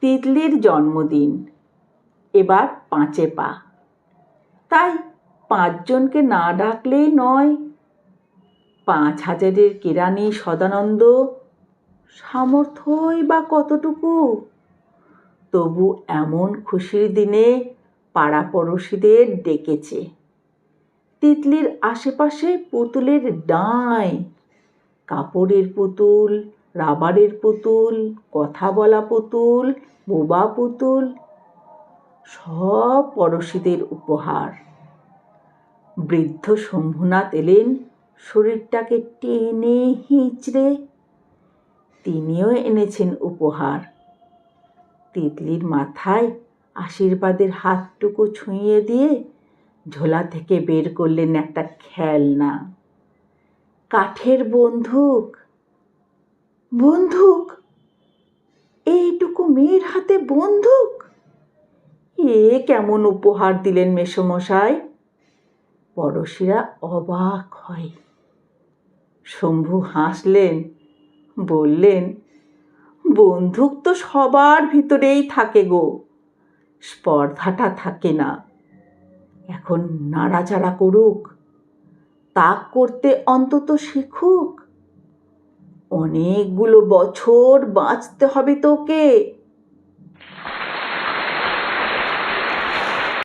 তিতলির জন্মদিন। এবার পাঁচে পা। তাই পাঁচজনকে না ডাকলেই নয়। পাঁচ হাজারের কেরানি সদানন্দ, সামর্থ্যই বা কতটুকু? তবু এমন খুশির দিনে পাড়া পড়শিদের ডেকেছে। তিতলির আশেপাশে পুতুলের ডাঁয় কাপড়ের পুতুল রাবারের পুতুল, কথা বলা পুতুল, বোবা পুতুল, সব পড়শিদের উপহার। বৃদ্ধ শম্ভুনাথ এলেন, শরীরটাকে টেনে হিঁচড়ে। তিনিও এনেছেন উপহার। তিতলির মাথায় আশীর্বাদের হাতটুকু ছুঁয়ে দিয়ে ঝোলা থেকে বের করলেন একটা খেলনা। কাঠের বন্দুক বন্দুক? এইটুকু মেয়ের হাতে বন্দুক? এ কেমন উপহার দিলেন মেসমশাই? পড়শিরা অবাক হয়। শম্ভু হাসলেন, বললেন, বন্দুক তো সবার ভিতরেই থাকে গো, স্পর্ধাটা থাকে না। এখন নাড়াচাড়া করুক, তাক করতে অন্তত শিখুক। অনেকগুলো বছর বাঁচতে হবে তোকে।